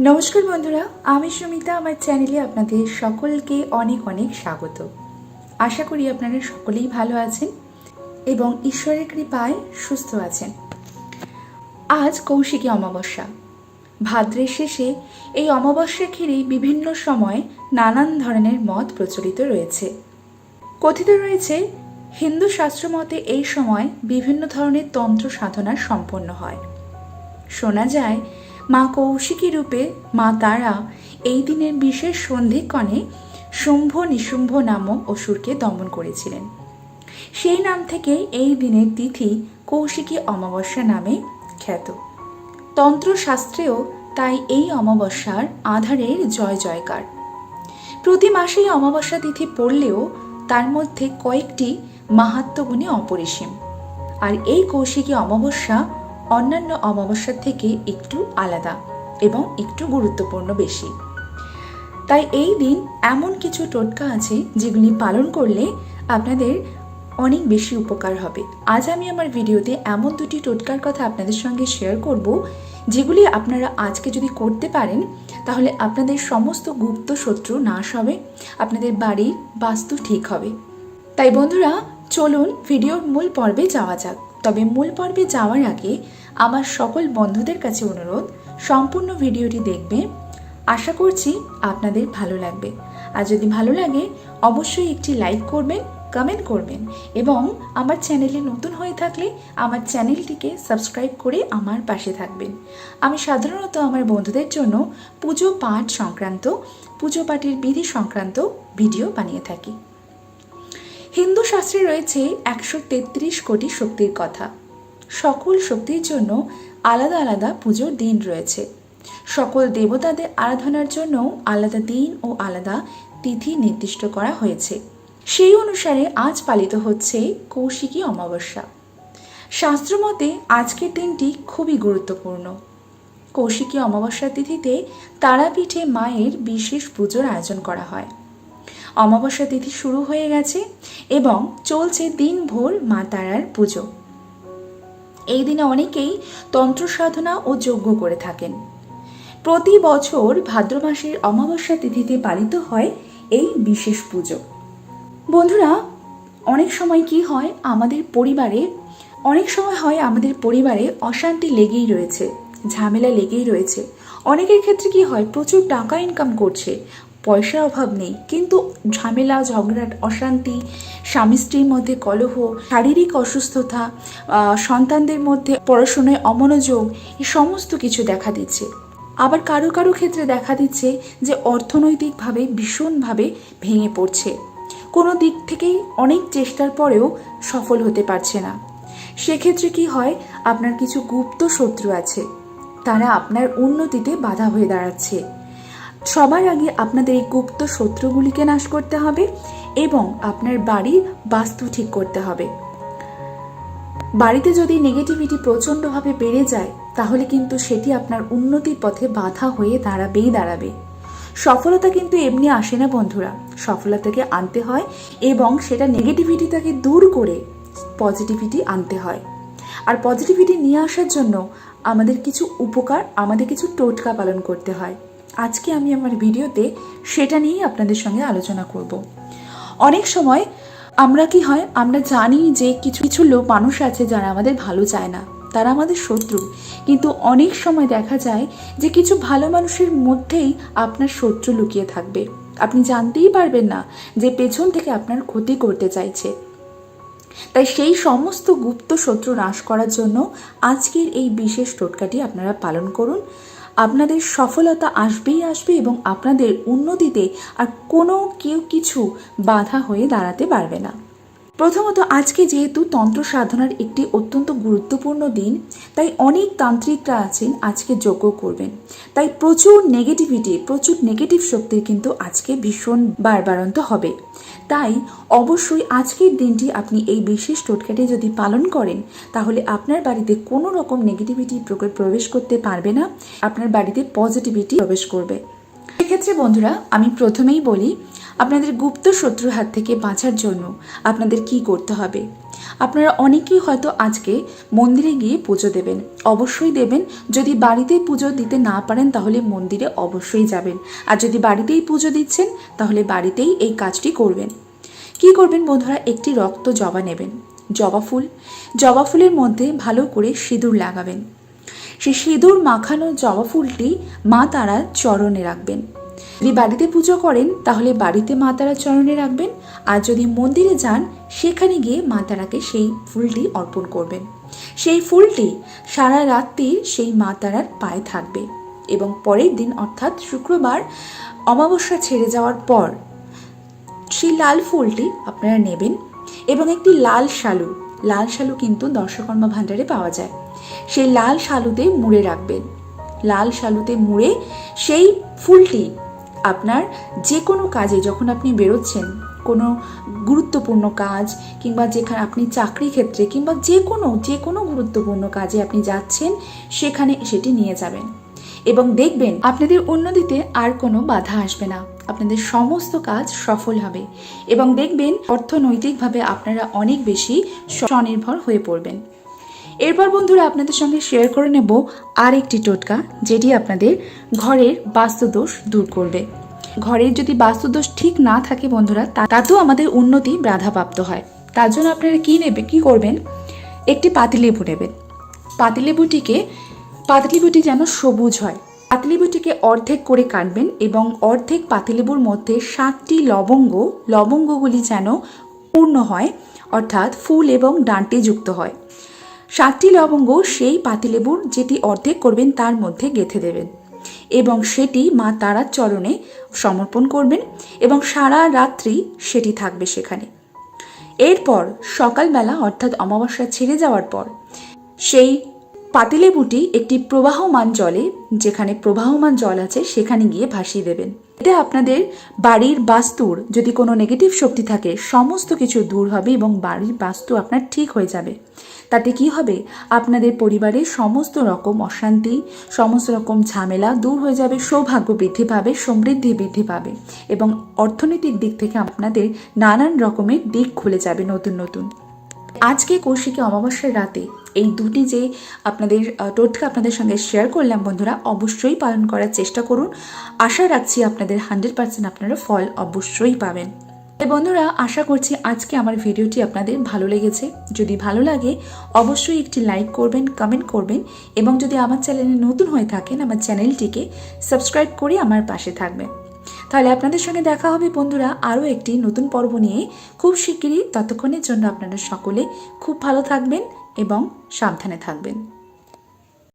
নমস্কার বন্ধুরা, আমি সুমিতা, আমার চ্যানেলে আপনাদের সকলকে অনেক অনেক স্বাগত। আশা করি আপনারা সকলেই ভালো আছেন এবং ঈশ্বরের কৃপায় সুস্থ আছেন। আজ কৌশিকী অমাবস্যা। ভাদ্রের শেষে এই অমাবস্যা ঘিরে বিভিন্ন সময় নানান ধরনের মত প্রচলিত রয়েছে। কথিত রয়েছে, হিন্দু শাস্ত্র মতে এই সময় বিভিন্ন ধরনের তন্ত্র সাধনা সম্পন্ন হয়। শোনা যায় মা কৌশিকী রূপে মা তারা এই দিনের বিশেষ সন্ধিক্ষণে শুম্ভ নিশুম্ভ নামক অসুরকে দমন করেছিলেন। সেই নাম থেকে এই দিনের তিথি কৌশিকী অমাবস্যা নামে খ্যাত। তন্ত্রশাস্ত্রেও তাই এই অমাবস্যার আধারের জয় জয়কার। প্রতি মাসেই অমাবস্যা তিথি পড়লেও তার মধ্যে কয়েকটি মাহাত্মগুণে অপরিসীম। আর এই কৌশিকী অমাবস্যা অন্যান্য অমাবস্যার থেকে একটু আলাদা এবং একটু গুরুত্বপূর্ণ বেশি। তাই এই দিন এমন কিছু টোটকা আছে যেগুলি পালন করলে আপনাদের অনেক বেশি উপকার হবে। আজ আমি আমার ভিডিওতে এমন দুটি টোটকার কথা আপনাদের সঙ্গে শেয়ার করব, যেগুলি আপনারা আজকে যদি করতে পারেন, তাহলে আপনাদের সমস্ত গুপ্ত শত্রু নাশ হবে, আপনাদের বাড়ির বাস্তু ঠিক হবে। তাই বন্ধুরা, চলুন ভিডিওর মূল পর্বে যাওয়া যাক। তবে মূল পর্বে যাওয়ার আগে আমার সকল বন্ধুদের কাছে অনুরোধ, সম্পূর্ণ ভিডিওটি দেখবে আশা করছি আপনাদের ভালো লাগবে। আর যদি ভালো লাগে, অবশ্যই একটি লাইক করবেন, কমেন্ট করবেন এবং আমার চ্যানেলে নতুন হয়ে থাকলে আমার চ্যানেলটিকে সাবস্ক্রাইব করে আমার পাশে থাকবেন। আমি সাধারণত আমার বন্ধুদের জন্য পুজো পাঠ সংক্রান্ত, পুজো পাঠের বিধি সংক্রান্ত ভিডিও বানিয়ে থাকি। হিন্দু শাস্ত্রে রয়েছে একশো তেত্রিশ কোটি শক্তির কথা। সকল শক্তির জন্য আলাদা আলাদা পুজোর দিন রয়েছে। সকল দেবতাদের আরাধনার জন্য আলাদা দিন ও আলাদা তিথি নির্দিষ্ট করা হয়েছে। সেই অনুসারে আজ পালিত হচ্ছে কৌশিকী অমাবস্যা। শাস্ত্রমতে আজকের দিনটি খুবই গুরুত্বপূর্ণ। কৌশিকী অমাবস্যা তিথিতে তারাপীঠে মায়ের বিশেষ পুজোর আয়োজন করা হয়। অমাবস্যা তিথি শুরু হয়ে গেছে এবং চলছে দিনভর মা তারার পুজো। এই দিনে অনেকেই তন্ত্র সাধনা ও যজ্ঞ করে থাকেন। প্রতি বছর ভাদ্র মাসের অমাবস্যা তিথিতে পালিত হয় এই বিশেষ পুজো। বন্ধুরা, অনেক সময় কি হয়, আমাদের পরিবারে, অনেক সময় হয় আমাদের পরিবারে অশান্তি লেগেই রয়েছে, ঝামেলা লেগেই রয়েছে। অনেকের ক্ষেত্রে কি হয়, প্রচুর টাকা ইনকাম করছে পয়সার অভাব নেই। কিন্তু ঝামেলা ঝগড়া অশান্তি, স্বামী স্ত্রীর মধ্যে কলহ, শারীরিক অসুস্থতা সন্তানদের মধ্যে পড়াশোনায় অমনোযোগ এই সমস্ত কিছু দেখা দিচ্ছে। আবার কারও কারও ক্ষেত্রে দেখা দিচ্ছে যে অর্থনৈতিকভাবে ভীষণভাবে ভেঙে পড়ছে। কোনো দিক থেকেই অনেক চেষ্টার পরেও সফল হতে পারছে না। সেক্ষেত্রে কি হয়, আপনার কিছু গুপ্ত শত্রু আছে। তারা আপনার উন্নতিতে বাধা হয়ে দাঁড়াচ্ছে। সবার আগে আপনাদের এই গুপ্ত শত্রুগুলিকে নাশ করতে হবে এবং আপনার বাড়ির বাস্তু ঠিক করতে হবে। বাড়িতে যদি নেগেটিভিটি প্রচণ্ডভাবে বেড়ে যায়, তাহলে কিন্তু সেটি আপনার উন্নতির পথে বাধা হয়ে দাঁড়াবেই দাঁড়াবে। সফলতা কিন্তু এমনি আসে না বন্ধুরা। সফলতাকে আনতে হয় এবং সেটা নেগেটিভিটিটাকে দূর করে পজিটিভিটি আনতে হয়। আর পজিটিভিটি নিয়ে আসার জন্য আমাদের কিছু উপকার, আমাদের কিছু টোটকা পালন করতে হয়। আজকে আমি আমার ভিডিওতে সেটা নিয়েই আপনাদের সঙ্গে আলোচনা করব। অনেক সময় আমরা কি হয়, আমরা জানি যে কিছু কিছু লোক মানুষ আছে যারা আমাদের ভালো চায় না, তারা আমাদের শত্রু। কিন্তু অনেক সময় দেখা যায় যে কিছু ভালো মানুষের মধ্যেই আপনার শত্রু লুকিয়ে থাকবে। আপনি জানতেই পারবেন না যে পেছন থেকে আপনার ক্ষতি করতে চাইছে। তাই সেই সমস্ত গুপ্ত শত্রু নাশ করার জন্য আজকের এই বিশেষ টোটকাটি আপনারা পালন করুন। আপনাদের সফলতা আসবেই আসবে এবং আপনাদের উন্নতিতে আর কোনো কেউ কিছু বাধা হয়ে দাঁড়াতে পারবে না। প্রথমত, আজকে যেহেতু তন্ত্র সাধনার একটি অত্যন্ত গুরুত্বপূর্ণ দিন, তাই অনেক তান্ত্রিকরা আছেন আজকে যজ্ঞ করবেন। তাই প্রচুর নেগেটিভিটি প্রচুর নেগেটিভ শক্তির কিন্তু আজকে ভীষণ বারবারন্ত হবে। তাই অবশ্যই আজকের দিনটি আপনি এই বিশেষ টোটকাটি যদি পালন করেন, তাহলে আপনার বাড়িতে কোনো রকম নেগেটিভিটি প্রবেশ করতে পারবে না, আপনার বাড়িতে পজিটিভিটি প্রবেশ করবে। সেক্ষেত্রে বন্ধুরা, আমি প্রথমেই বলি আপনাদের গুপ্ত শত্রুর হাত থেকে বাঁচার জন্য আপনাদের কি করতে হবে? আপনারা অনেকেই হয়তো আজকে মন্দিরে গিয়ে পুজো দেবেন। অবশ্যই দেবেন। যদি বাড়িতে পুজো দিতে না পারেন, তাহলে মন্দিরে অবশ্যই যাবেন। আর যদি বাড়িতেই পুজো দিচ্ছেন, তাহলে বাড়িতেই এই কাজটি করবেন। কি করবেন বন্ধুরা? একটি রক্ত জবা নেবেন। জবা ফুল। জবা ফুলের মধ্যে ভালো করে সিঁদুর লাগাবেন। সেই সিঁদুর মাখানো জবা ফুলটি মা তারার চরণে রাখবেন। যদি বাড়িতে পুজো করেন, তাহলে বাড়িতে মা তারার চরণে রাখবেন। আর যদি মন্দিরে যান, সেখানে গিয়ে মা তারাকে সেই ফুলটি অর্পণ করবেন। সেই ফুলটি সারা রাত্রি সেই মা তারার পায়ে থাকবে। এবং পরের দিন, অর্থাৎ শুক্রবার, অমাবস্যা ছেড়ে যাওয়ার পর, সেই লাল ফুলটি আপনারা নেবেন এবং একটি লাল শালু লাল শালু কিন্তু দর্শকর্মা ভাণ্ডারে পাওয়া যায়। সেই লাল শালুতে মুড়ে রাখবেন। লাল শালুতে মুড়ে সেই ফুলটি আপনার যে কোনো কাজে যখন আপনি বেরোচ্ছেন, কোনো গুরুত্বপূর্ণ কাজ কিংবা যেখানে আপনি চাকরি ক্ষেত্রে কিংবা যে কোনো যে কোনো গুরুত্বপূর্ণ কাজে আপনি যাচ্ছেন, সেখানে সেটি নিয়ে যাবেন। এবং দেখবেন আপনাদের উন্নতিতে আর কোনো বাধা আসবে না। আপনাদের সমস্ত কাজ সফল হবে। এবং দেখবেন অর্থনৈতিকভাবে আপনারা অনেক বেশি স্বনির্ভর হয়ে পড়বেন। এরপর বন্ধুরা আপনাদের সঙ্গে শেয়ার করে নেব আর একটি টোটকা, যেটি আপনাদের ঘরের বাস্তুদোষ দূর করবে। ঘরের যদি বাস্তুদোষ ঠিক না থাকে বন্ধুরা তাতেও আমাদের উন্নতি বাধাপ্রাপ্ত হয়। তার জন্য আপনারা কী নেবে, কী করবেন? একটি পাতিলেবু নেবেন। পাতিলেবুটিকে পাতিলেবুটি যেন সবুজ হয়। পাতিলেবুটিকে অর্ধেক করে কাটবেন এবং অর্ধেক পাতিলেবুর মধ্যে সাতটি লবঙ্গ লবঙ্গগুলি যেন পূর্ণ হয়, অর্থাৎ ফুল এবং ডাঁটে যুক্ত হয়। সাতটি লবঙ্গ সেই পাতিলেবুর যেটি অর্ধেক করবেন তার মধ্যে গেঁথে দেবেন। এবং সেটি মা তারার চরণে সমর্পণ করবেন এবং সারা রাত্রি সেটি থাকবে সেখানে। এরপর সকালবেলা অর্থাৎ অমাবস্যা ছেড়ে যাওয়ার পর সেই পাতিলেবুটি একটি প্রবাহমান জলে, যেখানে প্রবাহমান জল আছে, সেখানে গিয়ে ভাসিয়ে দেবেন। এতে আপনাদের বাড়ির বাস্তুর যদি কোনো নেগেটিভ শক্তি থাকে, সমস্ত কিছু দূর হবে এবং বাড়ির বাস্তু আপনার ঠিক হয়ে যাবে। তাতে কি হবে? আপনাদের পরিবারের সমস্ত রকম অশান্তি, সমস্ত রকম ঝামেলা দূর হয়ে যাবে, সৌভাগ্য বৃদ্ধি পাবে, সমৃদ্ধি বৃদ্ধি পাবে এবং অর্থনৈতিক দিক থেকে আপনাদের নানান রকমের দিক খুলে যাবে নতুন নতুন। আজকে কৌশিকী অমাবস্যার রাতে এই দুটি যে আপনাদের টোটকা আপনাদের সঙ্গে শেয়ার করলাম বন্ধুরা, অবশ্যই পালন করার চেষ্টা করুন। আশা রাখছি আপনাদের হান্ড্রেড পার্সেন্ট আপনারা ফল অবশ্যই পাবেন। বন্ধুরা, আশা করছি আজকে আমার ভিডিওটি আপনাদের ভালো লেগেছে। যদি ভালো লাগে, অবশ্যই একটি লাইক করবেন কমেন্ট করবেন এবং যদি আমার চ্যানেলে নতুন হয়ে থাকেন, আমার চ্যানেলটিকে সাবস্ক্রাইব করে আমার পাশে থাকবেন। তাহলে আপনাদের সঙ্গে দেখা হবে বন্ধুরা, আরও একটি নতুন পর্ব নিয়ে। খুব শিগগিরই, ততক্ষণের জন্য আপনারা সকলে খুব ভালো থাকবেন। এবং সাবধানে থাকবেন।